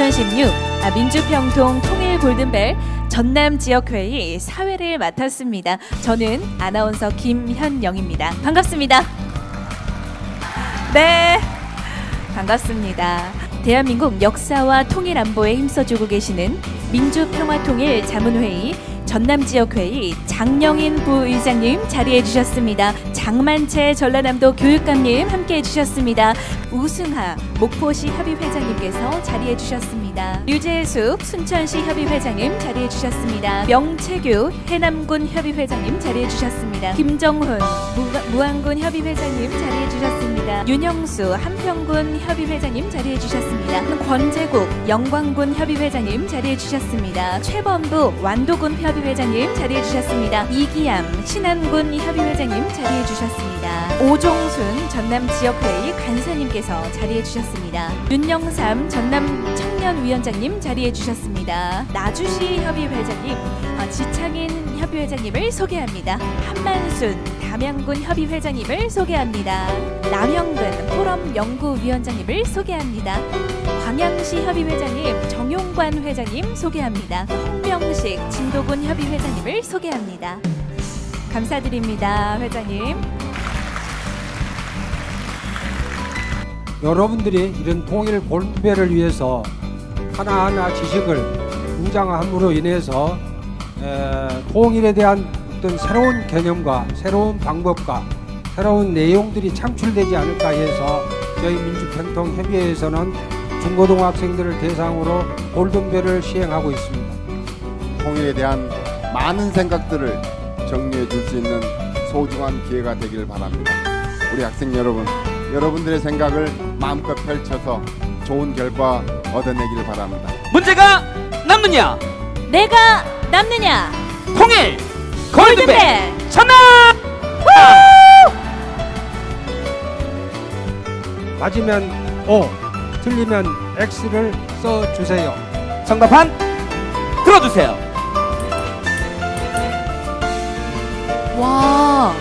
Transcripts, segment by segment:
2016 아, 민주평통 통일 골든벨 전남 지역회의 사회를 맡았습니다. 저는 아나운서 김현영입니다. 반갑습니다. 네, 반갑습니다. 대한민국 역사와 통일 안보에 힘써주고 계시는 민주평화통일 자문회의 전남 지역회의 장영인 부의장님 자리해 주셨습니다. 장만채 전라남도 교육감님 함께해 주셨습니다. 우승하 목포시 협의회장님께서 자리해 주셨습니다. 류재숙 순천시 협의회장님 자리해 주셨습니다. 명채규 해남군 협의회장님 자리해 주셨습니다. 김정훈 무, 무안군 협의회장님 자리해 주셨습니다. 윤영수 한평군 협의회장님 자리해 주셨습니다. 권재국 영광군 협의회장님 자리해 주셨습니다. 최범부 완도군 협의 회장님 자리해 주셨습니다. 이기암 신안군 협의회장님 자리해 주셨습니다. 오종순 전남 지역회의 간사님께서 자리해 주셨습니다. 윤영삼 전남 청년위원장님 자리해 주셨습니다. 나주시 협의회장님, 어, 지창인 협의회장님을 소개합니다. 한만순 담양군 협의회장님을 소개합니다. 남영근 포럼 연구위원장님을 소개합니다. 광양시 협의회장님 정용관 회장님 소개합니다. 홍명식 진도군 협의회장님을 소개합니다. 감사드립니다, 회장님. 여러분들이 이런 통일 골배를 위해서 하나하나 지식을 웅장함으로 인해서 에, 통일에 대한 어떤 새로운 개념과 새로운 방법과 새로운 내용들이 창출되지 않을까 해서 저희 민주평통협의회에서는 중고등학생들을 대상으로 골든벨을 시행하고 있습니다. 통일에 대한 많은 생각들을 정리해 줄 수 있는 소중한 기회가 되기를 바랍니다. 우리 학생 여러분, 여러분들의 생각을 마음껏 펼쳐서 좋은 결과 얻어내기를 바랍니다. 문제가 남느냐 내가 남느냐? 통일 골든벨 골든벨! 전남 맞으면 O, 틀리면 X를 써주세요. 정답판 들어주세요 와,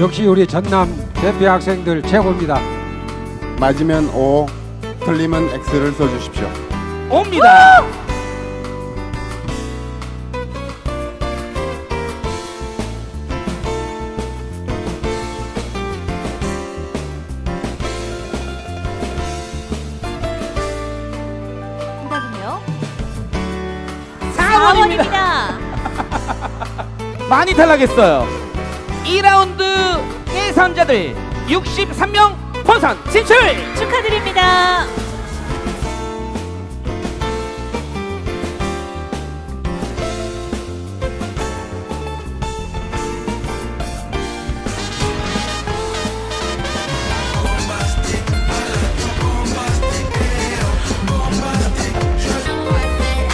역시 우리 전남 대표 학생들 최고입니다. 맞으면 O, 틀리면 X를 써주십시오. 옵니다 4번입니다 4번입니다. 많이 탈락했어요 2라운드 예선자들 63명 본선 진출 축하드립니다.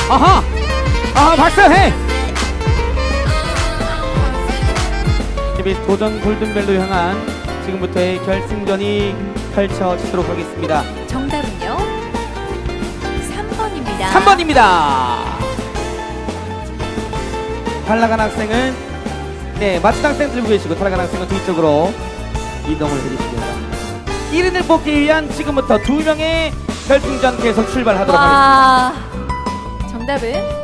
아하 아하 박사해 KBS 도전 골든벨로 향한 지금부터의 결승전이 펼쳐지도록 하겠습니다 정답은요? 3번입니다. 3번입니다. 탈락한 학생은 네 맞춘 학생 들고 계시고 탈락한 학생은 뒤쪽으로 이동을 해주시기 바랍니다. 1인을 뽑기 위한 지금부터 두 명의 결승전 계속 출발하도록 하겠습니다. 와, 정답은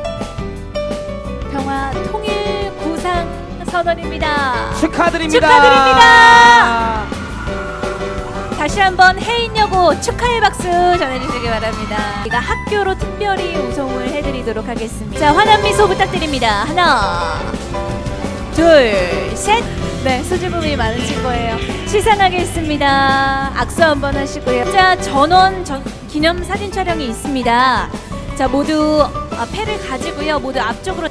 통일 구상 선언입니다. 축하드립니다. 축하드립니다. 다시 한번 해인여고 축하의 박수 전해주시기 바랍니다. 저희가 학교로 특별히 우송을 해드리도록 하겠습니다. 자, 환한 미소 부탁드립니다. 하나, 둘, 셋. 네, 수줍음이 많으신 거예요. 시상하겠습니다. 악수 한번 하시고요. 자, 전원 전, 기념 사진 촬영이 있습니다. 자, 모두 아, 패를 가지고요. 모두 앞쪽으로.